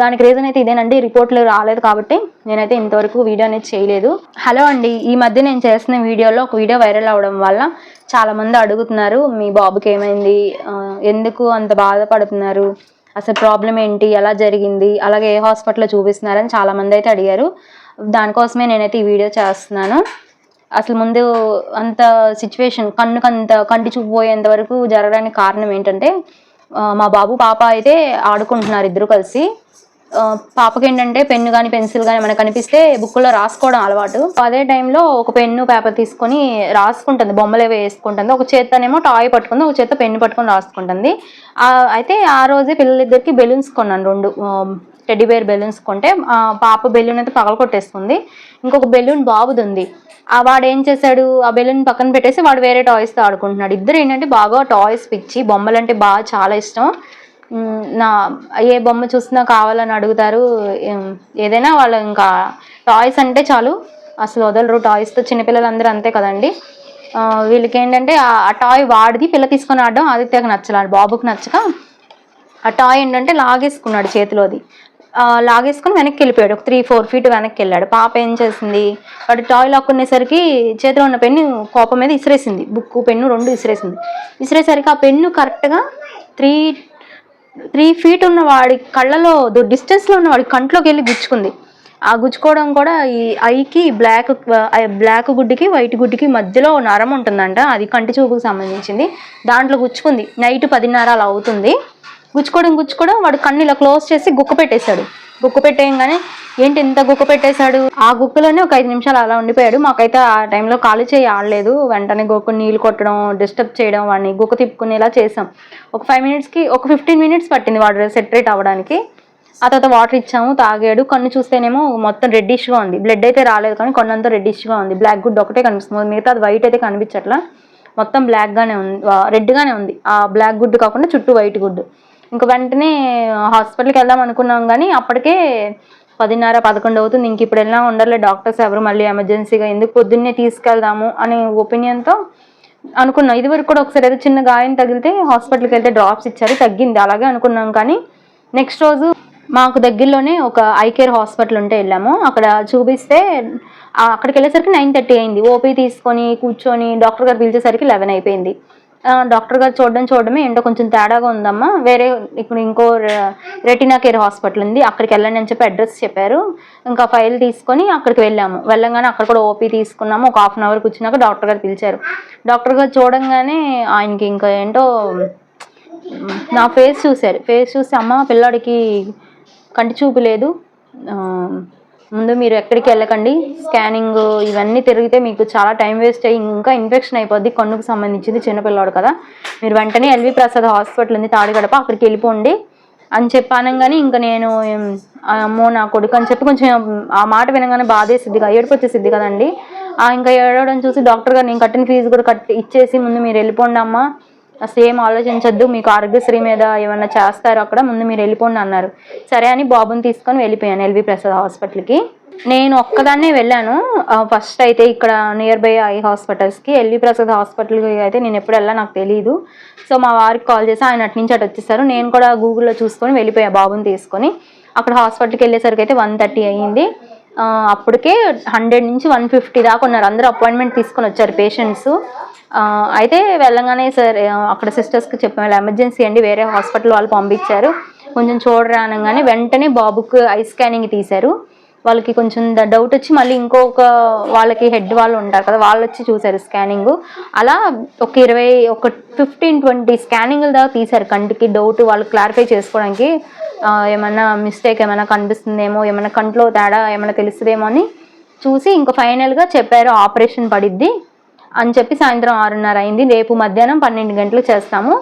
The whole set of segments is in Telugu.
దానికి రీజన్ అయితే ఇదేనండి. రిపోర్ట్లు రాలేదు కాబట్టి నేనైతే ఇంతవరకు వీడియో అనేది చేయలేదు. హలో అండి. ఈ మధ్య నేను చేస్తున్న వీడియోలో ఒక వీడియో వైరల్ అవడం వల్ల చాలామంది అడుగుతున్నారు మీ బాబుకి ఏమైంది? ఎందుకు అంత బాధపడుతున్నారు? అసలు ప్రాబ్లం ఏంటి? ఎలా జరిగింది? అలాగే ఏ హాస్పిటల్లో చూపిస్తున్నారని చాలామంది అయితే అడిగారు. దానికోసమే నేనైతే ఈ వీడియో చేస్తున్నాను. అసలు ముందు అంత సిచ్యువేషన్ కన్నుకు అంత కంటి చూపు వరకు జరగడానికి కారణం ఏంటంటే మా బాబు పాప అయితే ఆడుకుంటున్నారు ఇద్దరు కలిసి. పాపకి ఏంటంటే పెన్ను కానీ పెన్సిల్ కానీ మనకు కనిపిస్తే బుక్లో రాసుకోవడం అలవాటు. అదే టైంలో ఒక పెన్ను పేపర్ తీసుకొని రాసుకుంటుంది. బొమ్మలు ఏవో వేసుకుంటుంది. ఒక చేత్తనేమో టాయ్ పట్టుకుంది ఒక చేత పెన్ను పట్టుకొని రాసుకుంటుంది. అయితే ఆ రోజే పిల్లలిద్దరికి బెలూన్స్ కొన్నాను. రెండు టెడ్డీ బేర్ బెలూన్స్ కొంటే పాప బెలూన్ అయితే పగల కొట్టేస్తుంది ఇంకొక బెలూన్ బాబుది ఉంది వాడు ఏం చేశాడు? ఆ బెలూన్ పక్కన పెట్టేసి వాడు వేరే టాయ్స్తో ఆడుకుంటున్నాడు. ఇద్దరు ఏంటంటే బాగా టాయ్స్ పిచ్చి. బొమ్మలు అంటే బాగా చాలా ఇష్టం. నా ఏ బొమ్మ చూసినా కావాలని అడుగుతారు. ఏదైనా వాళ్ళు ఇంకా టాయ్స్ అంటే చాలు. అసలు వదలరు. టాయ్స్తో చిన్నపిల్లలందరూ అంతే కదండి. వీళ్ళకి ఏంటంటే ఆ టాయ్ వాడిది పిల్ల తీసుకొని ఆడడం ఆదిత్యకు నచ్చలేదు బాబుకి నచ్చక ఆ టాయ్ ఏంటంటే లాగేసుకున్నాడు చేతిలోది. లాగేసుకుని వెనక్కి వెళ్ళిపోయాడు. ఒక త్రీ ఫోర్ ఫీట్ వెనక్కి వెళ్ళాడు. పాప ఏం చేసింది? వాడు టాయ్ లాక్కునేసరికి చేతిలో ఉన్న పెన్ను కోపం మీద ఇసిరేసింది. బుక్ పెన్ను రెండు ఇసిరేసింది. ఇసిరేసరికి ఆ పెన్ను కరెక్ట్గా త్రీ త్రీ ఫీట్ ఉన్న వాడి కళ్ళలో డిస్టెన్స్లో ఉన్న వాడి కంట్లోకి వెళ్ళి గుచ్చుకుంది. ఆ గుచ్చుకోవడం కూడా ఈ ఐకి బ్లాక్ బ్లాక్ గుడ్డికి వైట్ గుడ్డికి మధ్యలో నరం ఉంటుందంట. అది కంటి చూపుకు సంబంధించింది. దాంట్లో గుచ్చుకుంది. నైట్ పదిన్నర అలా అవుతుంది. గుచ్చుకోవడం గుచ్చుకోవడం వాడు కన్ను ఇలా క్లోజ్ చేసి గుక్క పెట్టేశాడు. గుక్క పెట్టేయంగానే ఏంటి ఇంత గుక్క పెట్టేశాడు? ఆ గుక్కలోనే ఒక ఐదు నిమిషాలు అలా ఉండిపోయాడు. మాకైతే ఆ టైంలో కాలు చేయి ఆడలేదు. వెంటనే గుక్కు నీళ్ళు కొట్టడం డిస్టర్బ్ చేయడం వాడిని గుక్క తిప్పుకునేలా చేసాం ఒక ఫైవ్ మినిట్స్కి ఒక ఫిఫ్టీన్ మినిట్స్ పట్టింది వాడు సెటరేట్ అవ్వడానికి. ఆ తర్వాత వాటర్ ఇచ్చాము తాగాడు. కన్ను చూస్తేనేమో మొత్తం రెడ్డిష్గా ఉంది. బ్లడ్ అయితే రాలేదు కానీ కన్ను రెడ్డిష్గా ఉంది. బ్లాక్ గుడ్ ఒకటే కనిపిస్తుంది. మిగతా అది వైట్ అయితే కనిపించట్లా. మొత్తం బ్లాక్గానే ఉంది. రెడ్గానే ఉంది. ఆ బ్లాక్ గుడ్ కాకుండా చుట్టూ వైట్ గుడ్ ఇంక వెంటనే హాస్పిటల్కి వెళ్దాం అనుకున్నాం కానీ అప్పటికే పదిన్నర పదకొండు అవుతుంది. ఇంక ఇప్పుడు వెళ్ళినా ఉండర్లే డాక్టర్స్ ఎవరు మళ్ళీ ఎమర్జెన్సీగా ఎందుకు పొద్దున్నే తీసుకెళ్దాము అనే ఒపీనియన్తో అనుకున్నాం. ఇదివరకు కూడా ఒకసారి ఏదో చిన్న గాయం తగిలితే హాస్పిటల్కి వెళ్తే డ్రాప్స్ ఇచ్చారు. తగ్గింది. అలాగే అనుకున్నాం కానీ నెక్స్ట్ రోజు మాకు దగ్గరలోనే ఒక ఐ కేర్ హాస్పిటల్ ఉంటే వెళ్ళాము. అక్కడ చూపిస్తే అక్కడికి వెళ్ళేసరికి నైన్ థర్టీ అయింది. ఓపీ తీసుకొని కూర్చొని డాక్టర్ గారు పిలిచేసరికి లెవెన్ అయిపోయింది. డాక్టర్ గారు చూడడం చూడడమే ఏంటో కొంచెం తేడాగా ఉందమ్మా. వేరే ఇప్పుడు ఇంకో రె- రెటినా కేర్ హాస్పిటల్ ఉంది అక్కడికి వెళ్ళండి అని చెప్పి అడ్రస్ చెప్పారు. ఇంకా ఫైల్ తీసుకొని అక్కడికి వెళ్ళాము. వెళ్ళంగానే అక్కడ కూడా ఓపీ తీసుకున్నాము. ఒక హాఫ్ అన్ అవర్ కూర్చున్నాక డాక్టర్ గారు పిలిచారు. డాక్టర్ గారు చూడంగానే ఆయనకి ఇంకా ఏంటో నా ఫేస్ చూశారు. ఫేస్ చూసి అమ్మ పిల్లాడికి కంటి చూపు లేదు. ముందు మీరు ఎక్కడికి వెళ్ళకండి. స్కానింగ్ ఇవన్నీ తిరిగితే మీకు చాలా టైం వేస్ట్ అయ్యి ఇంకా ఇన్ఫెక్షన్ అయిపోద్ది. కన్నుకు సంబంధించింది చిన్నపిల్లాడు కదా. మీరు వెంటనే ఎల్వి ప్రసాద్ హాస్పిటల్ ఉంది తాడిగడప అక్కడికి వెళ్ళిపోండి అని చెప్పానంగానే ఇంకా నేను అమ్మో నా కొడుకు అని చెప్పి కొంచెం ఆ మాట వినగానే బాధేసిద్దిగా ఏడుపు వచ్చేసిద్ది కదండి ఇంకా ఏడవడం చూసి డాక్టర్ గారు నేను కట్టిన ఫీజు కూడా కట్టి ఇచ్చేసి ముందు మీరు వెళ్ళిపోండి అమ్మా అసలు ఏం ఆలోచించద్దు మీకు ఆరోగ్యశ్రీ మీద ఏమన్నా చేస్తారు అక్కడ ముందు మీరు వెళ్ళిపోండి అన్నారు. సరే అని బాబుని తీసుకొని వెళ్ళిపోయాను ఎల్వి ప్రసాద్ హాస్పిటల్కి. నేను ఒక్కదాన్నే వెళ్ళాను. ఫస్ట్ అయితే ఇక్కడ నియర్ బై ఐ హాస్పిటల్స్కి ఎల్వి ప్రసాద్ హాస్పిటల్కి అయితే నేను ఎప్పుడు వెళ్ళా నాకు తెలియదు సో మా వారికి కాల్ చేసి ఆయన అటు నుంచి అటు వచ్చేసారు. నేను కూడా గూగుల్లో చూసుకొని వెళ్ళిపోయా బాబుని తీసుకొని. అక్కడ హాస్పిటల్కి వెళ్ళేసరికి అయితే వన్ థర్టీ అయ్యింది. అప్పటికే హండ్రెడ్ నుంచి వన్ ఫిఫ్టీ దాకా ఉన్నారు. అందరూ అపాయింట్మెంట్ తీసుకొని వచ్చారు పేషెంట్స్. అయితే వెళ్ళగానే సార్ అక్కడ సిస్టర్స్కి చెప్పాం. ఇలా ఎమర్జెన్సీ అండి వేరే హాస్పిటల్ వాళ్ళు పంపించారు. కొంచెం చూడరా అనగానే వెంటనే బాబుకు ఐ స్కానింగ్ తీశారు. వాళ్ళకి కొంచెం డౌట్ వచ్చి మళ్ళీ ఇంకొక వాళ్ళకి హెడ్ వాళ్ళు ఉంటారు కదా వాళ్ళు వచ్చి చూశారు స్కానింగ్ అలా ఒక ఇరవై ఒక ఫిఫ్టీన్ ట్వంటీ స్కానింగ్ల దాకా తీశారు కంటికి. డౌట్ వాళ్ళు క్లారిఫై చేసుకోవడానికి ఏమైనా మిస్టేక్ ఏమైనా కనిపిస్తుందేమో ఏమైనా కంట్లో తేడా ఏమైనా తెలుస్తుందేమో అని చూసి ఇంకా ఫైనల్గా చెప్పారు. ఆపరేషన్ పడిద్ది. అని చెప్పి సాయంత్రం ఆరున్నర అయింది. రేపు మధ్యాహ్నం పన్నెండు గంటలకు చేస్తాము.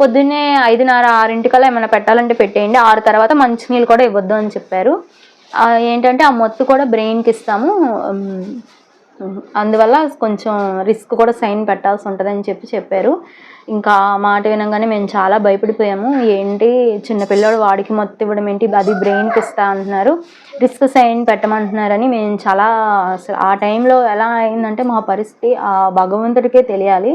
పొద్దున్నే ఐదున్నర ఆరింటికల్లా ఏమైనా పెట్టాలంటే పెట్టేయండి. ఆరు తర్వాత మంచినీళ్ళు కూడా ఇవ్వద్దు అని చెప్పారు. ఏంటంటే ఆ మొత్తు కూడా బ్రెయిన్కి ఇస్తాము. అందువల్ల కొంచెం రిస్క్ కూడా సైన్ పెట్టాల్సి ఉంటుందని చెప్పి చెప్పారు. ఇంకా మాట వినగానే మేము చాలా భయపడిపోయాము. ఏంటి చిన్న పిల్లోడు వాడికి మొత్తం ఇవ్వడం ఏంటి? అది బ్రెయిన్కి ఇస్తా అంటున్నారు. రిస్క్ సైన్ పెట్టమంటున్నారని మేము చాలా అసలు ఆ టైంలో ఎలా అయిందంటే మా పరిస్థితి ఆ భగవంతుడికే తెలియాలి.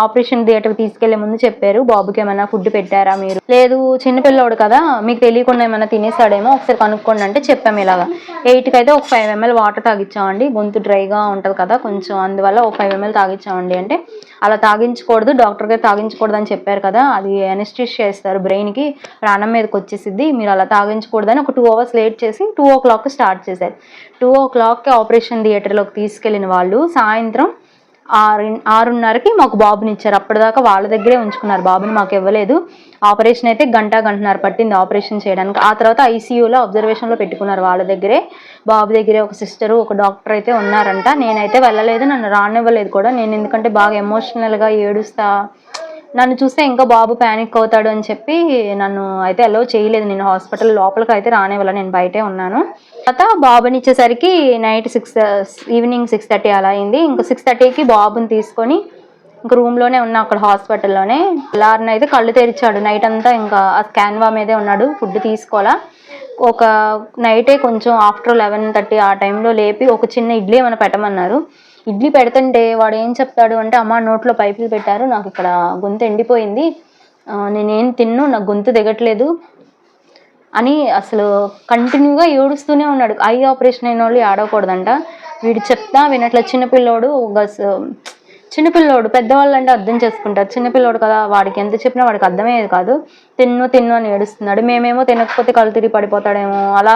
ఆపరేషన్ థియేటర్ తీసుకెళ్ళే ముందు చెప్పారు. బాబుకి ఏమైనా ఫుడ్ పెట్టారా మీరు? లేదు చిన్నపిల్లోడు కదా మీకు తెలియకుండా ఏమైనా తినేసాడేమో ఒకసారి కనుక్కోండి అంటే చెప్పాము ఇలాగా. ఎయిట్కి అయితే ఒక ఫైవ్ ఎంఎల్ వాటర్ తాగించామండి గొంతు డ్రైగా ఉంటుంది కదా కొంచెం అందువల్ల ఒక ఫైవ్ ఎంఎల్ తాగించామండి అంటే. అలా తాగించకూడదు డాక్టర్ తాగించకూడదు అని చెప్పారు కదా అది ఎనస్టిష్ చేస్తారు బ్రెయిన్కి ప్రాణం మీదకి వచ్చేసిద్ది. మీరు అలా తాగించకూడదని ఒక టూ అవర్స్ లేట్ చేసి టూ ఓ క్లాక్ స్టార్ట్ చేశారు టూ ఓ క్లాక్కి ఆపరేషన్ థియేటర్లోకి తీసుకెళ్ళిన వాళ్ళు సాయంత్రం ఆరు ఆరున్నరకి మాకు బాబుని ఇచ్చారు. అప్పటిదాకా వాళ్ళ దగ్గరే ఉంచుకున్నారు. బాబుని మాకు ఇవ్వలేదు. ఆపరేషన్ అయితే గంట గంటన్నర పట్టింది ఆపరేషన్ చేయడానికి. ఆ తర్వాత ఐసీయూలో అబ్జర్వేషన్లో పెట్టుకున్నారు వాళ్ళ దగ్గరే. బాబు దగ్గరే ఒక సిస్టరు ఒక డాక్టర్ అయితే ఉన్నారంట. నేనైతే వెళ్ళలేదు నన్ను రానివ్వలేదు కూడా. నేను ఎందుకంటే బాగా ఎమోషనల్గా ఏడుస్తా నన్ను చూస్తే ఇంకా బాబు ప్యానిక్ అవుతాడు అని చెప్పి నన్ను అయితే అలో చేయలేదు. నేను హాస్పిటల్ లోపలికి అయితే రానివ్వాల. నేను బయటే ఉన్నాను. తర్వాత బాబుని ఇచ్చేసరికి night six evening six thirty అలా అయింది. ఇంకా సిక్స్ థర్టీకి బాబుని తీసుకొని ఇంకా రూమ్లోనే ఉన్నా అక్కడ హాస్పిటల్లోనే లార్న్ అయితే కళ్ళు తెరిచాడు. నైట్ అంతా ఇంకా ఆ స్కాన్వా మీదే ఉన్నాడు. ఫుడ్ తీసుకోవాలా. ఒక నైటే కొంచెం ఆఫ్టర్ లెవెన్ థర్టీ ఆ టైంలో లేపి ఒక చిన్న ఇడ్లీ ఏమైనా పెట్టమన్నారు. ఇడ్లీ పెడుతుంటే వాడు ఏం చెప్తాడు అంటే అమ్మ నోట్లో పైపులు పెట్టారు నాకు ఇక్కడ గొంతు ఎండిపోయింది. నేనేం తిన్ను నాకు గొంతు దిగట్లేదు అని అసలు కంటిన్యూగా ఏడుస్తూనే ఉన్నాడు. ఐ ఆపరేషన్ అయిన వాళ్ళు ఆడకూడదంట వీడు చెప్తా వినట్ల. చిన్నపిల్లోడు ఒక స- చిన్నపిల్లోడు పెద్దవాళ్ళు అంటే అర్థం చేసుకుంటారు. చిన్నపిల్లోడు కదా వాడికి ఎంత చెప్పినా వాడికి అర్థమయ్యేది కాదు. తిన్ను తిన్ను అని ఏడుస్తున్నాడు. మేమేమో తినకపోతే కళ్ళు తిరిగి పడిపోతాడేమో. అలా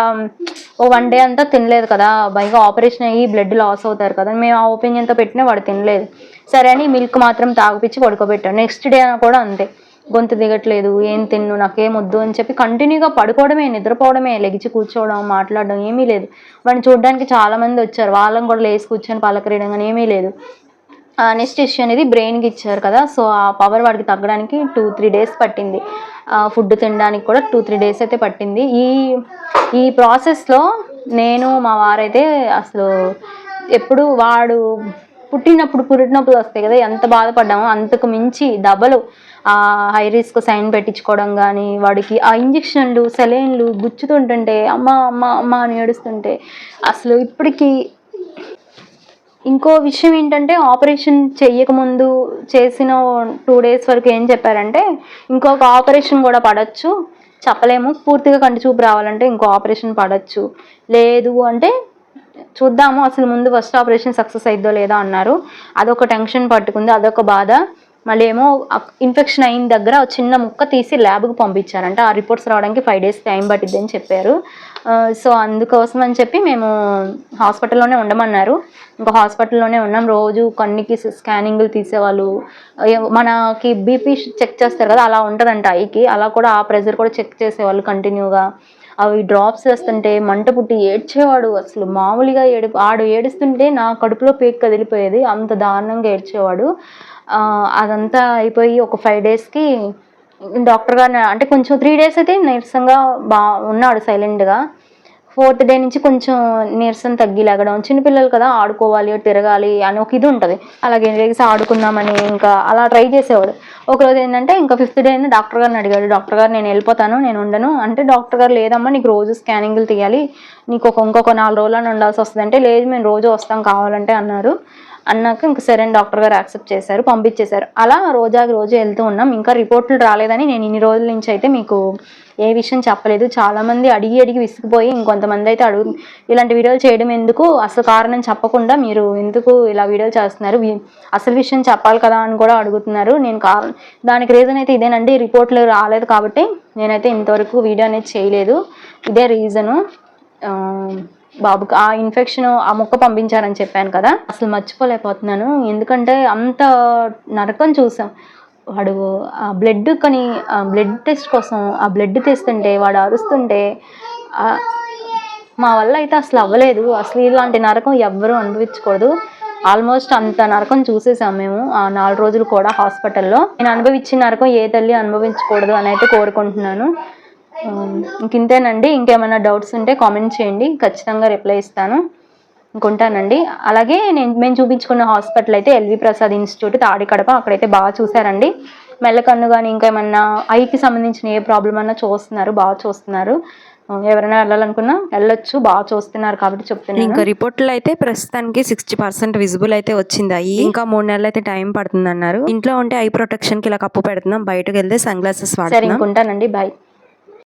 ఓ వన్ డే అంతా తినలేదు కదా. పైగా ఆపరేషన్ అయ్యి బ్లడ్ లాస్ అవుతారు కదా. మేము ఆ ఒపీనియన్తో పెట్టినా వాడు తినలేదు. సరే అని మిల్క్ మాత్రం తాగిపించి పడుకోబెట్టాడు. నెక్స్ట్ డే కూడా అంతే. గొంతు దిగట్లేదు. ఏం తిన్ను నాకేం వద్దు అని చెప్పి కంటిన్యూగా పడుకోవడమే నిద్రపోవడమే లెగిచి కూర్చోవడం మాట్లాడడం ఏమీ లేదు. వాడిని చూడడానికి చాలామంది వచ్చారు. వాళ్ళని కూడా లేచి కూర్చొని పలకరేయడం కానీ ఏమీ లేదు. అనెస్టేషియా అనేది బ్రెయిన్కి ఇచ్చారు కదా సో ఆ పవర్ వాడికి తగ్గడానికి టూ త్రీ డేస్ పట్టింది. ఫుడ్ తినడానికి కూడా టూ త్రీ డేస్ అయితే పట్టింది. ఈ ఈ ప్రాసెస్లో నేను మా వారైతే అసలు ఎప్పుడు వాడు పుట్టినప్పుడు పురిటినొప్పులు వస్తాయి కదా ఎంత బాధపడ్డామో అంతకు మించి డబలు ఆ హై రిస్క్ సైన్ పెట్టించుకోవడం కానీ వాడికి ఆ ఇంజక్షన్లు సెలైన్లు గుచ్చుతుంటుంటే అమ్మ అమ్మ అమ్మ అని ఏడుస్తుంటే అసలు ఇప్పటికీ ఇంకో విషయం ఏంటంటే ఆపరేషన్ చేయకముందు చేసిన టూ డేస్ వరకు ఏం చెప్పారంటే ఇంకొక ఆపరేషన్ కూడా పడచ్చు. చెప్పలేము. పూర్తిగా కంటి చూపు రావాలంటే ఇంకో ఆపరేషన్ పడచ్చు. లేదు అంటే చూద్దాము అసలు ముందు ఫస్ట్ ఆపరేషన్ సక్సెస్ అయిద్దో లేదో అన్నారు. అదొక టెన్షన్ పట్టుకుంది. అదొక బాధ. మళ్ళీ ఏమో ఇన్ఫెక్షన్ అయిన దగ్గర చిన్న ముక్క తీసి ల్యాబ్కి పంపించారంట. ఆ రిపోర్ట్స్ రావడానికి ఫైవ్ డేస్ టైం పట్టిద్ది అని చెప్పారు. సో అందుకోసం అని చెప్పి మేము హాస్పిటల్లోనే ఉండమన్నారు. ఇంకా హాస్పిటల్లోనే ఉన్నాం. రోజు కన్నికి స్కానింగ్లు తీసేవాళ్ళు. మనకి బీపీ చెక్ చేస్తారు కదా అలా ఉంటుందంట ఐకి. అలా కూడా ఆ ప్రెషర్ కూడా చెక్ చేసేవాళ్ళు కంటిన్యూగా. అవి డ్రాప్స్ వేస్తుంటే మంట పుట్టి ఏడ్చేవాడు. అసలు మామూలుగా ఏడు ఆడు ఏడుస్తుంటే నా కడుపులో పేక్ కదిలిపోయేది. అంత దారుణంగా ఏడ్చేవాడు. అదంతా అయిపోయి ఒక ఫైవ్ డేస్కి డాక్టర్ గారు అంటే కొంచెం త్రీ డేస్ అయితే నీరసంగా బా ఉన్నాడు సైలెంట్గా ఫోర్త్ డే నుంచి కొంచెం నీరసం తగ్గి లేగడం చిన్నపిల్లలు కదా ఆడుకోవాలి తిరగాలి అని ఒక ఇది ఉంటుంది. అలాగే లేసి ఆడుకుందామని ఇంకా అలా ట్రై చేసేవాడు. ఒకరోజు ఏంటంటే ఇంకా ఫిఫ్త్ డే డాక్టర్ గారిని అడిగాడు. డాక్టర్ గారు నేను వెళ్ళిపోతాను నేను ఉండను. అంటే డాక్టర్ గారు లేదమ్మా నీకు రోజు స్కానింగ్లు తీయాలి. నీకు ఒక ఇంకొక నాలుగు రోజులను ఉండాల్సి వస్తుంది అంటే లేదు మేము రోజు వస్తాం కావాలంటే అన్నారు. అన్నాక ఇంకా సరే డాక్టర్ గారు యాక్సెప్ట్ చేశారు పంపించేశారు. అలా రోజాకి రోజు వెళ్తూ ఉన్నాం. ఇంకా రిపోర్ట్లు రాలేదని నేను ఇన్ని రోజుల నుంచి అయితే మీకు ఏ విషయం చెప్పలేదు. చాలామంది అడిగి అడిగి విసిగిపోయి ఇంకొంతమంది అయితే అడుగు ఇలాంటి వీడియోలు చేయడం ఎందుకు? అసలు కారణం చెప్పకుండా మీరు ఎందుకు ఇలా వీడియోలు చేస్తున్నారు? అసలు విషయం చెప్పాలి కదా అని కూడా అడుగుతున్నారు. నేను కా దానికి రీజన్ అయితే ఇదేనండి. రిపోర్ట్లు రాలేదు కాబట్టి నేనైతే ఇంతవరకు వీడియో అనేది చేయలేదు. ఇదే రీజను బాబుకి ఆ ఇన్ఫెక్షన్ ఆ ముక్క పంపించారని చెప్పాను కదా. అసలు మర్చిపోలేకపోతున్నాను. ఎందుకంటే అంత నరకం చూసాం. వాడు ఆ బ్లడ్ కొని బ్లడ్ టెస్ట్ కోసం ఆ బ్లడ్ తెస్తుంటే వాడు అరుస్తుంటే మా వల్ల అయితే అసలు అవ్వలేదు. అసలు ఇలాంటి నరకం ఎవ్వరూ అనుభవించకూడదు. ఆల్మోస్ట్ అంత నరకం చూసేసాం మేము ఆ నాలుగు రోజులు కూడా హాస్పిటల్లో. నేను అనుభవించిన నరకం ఏ తల్లి అనుభవించకూడదు అని అయితే కోరుకుంటున్నాను. ఇంతేనండి. ఇంకేమైనా డౌట్స్ ఉంటే కామెంట్ చేయండి. ఖచ్చితంగా రిప్లై ఇస్తాను. ఇంకుంటానండి. అలాగే నేను మేము చూపించుకున్న హాస్పిటల్ అయితే L V Prasad institute Tadigadapa అక్కడైతే బాగా చూసారండి మెల్లకన్ను కానీ ఇంకా ఏమన్నా ఐకి సంబంధించిన ఏ ప్రాబ్లం అన్నా చూస్తున్నారు. బాగా చూస్తున్నారు. ఎవరైనా వెళ్ళాలనుకున్నా వెళ్ళొచ్చు. బాగా చూస్తున్నారు కాబట్టి చెప్తున్నాను. ఇంకా రిపోర్ట్లో అయితే ప్రస్తుతానికి సిక్స్టీ పర్సెంట్ విజిబుల్ అయితే వచ్చింది అయ్యి. ఇంకా మూడు నెలలు అయితే టైం పడుతుంది అన్నారు ఇంట్లో ఉంటే ఐ ప్రొటెక్షన్కి ఇలా కప్పు పెడుతున్నాం. బయటకు వెళ్తే సన్ గ్లాసెస్ వాడుతున్నాం. ఇంకుంటానండి. బాయ్.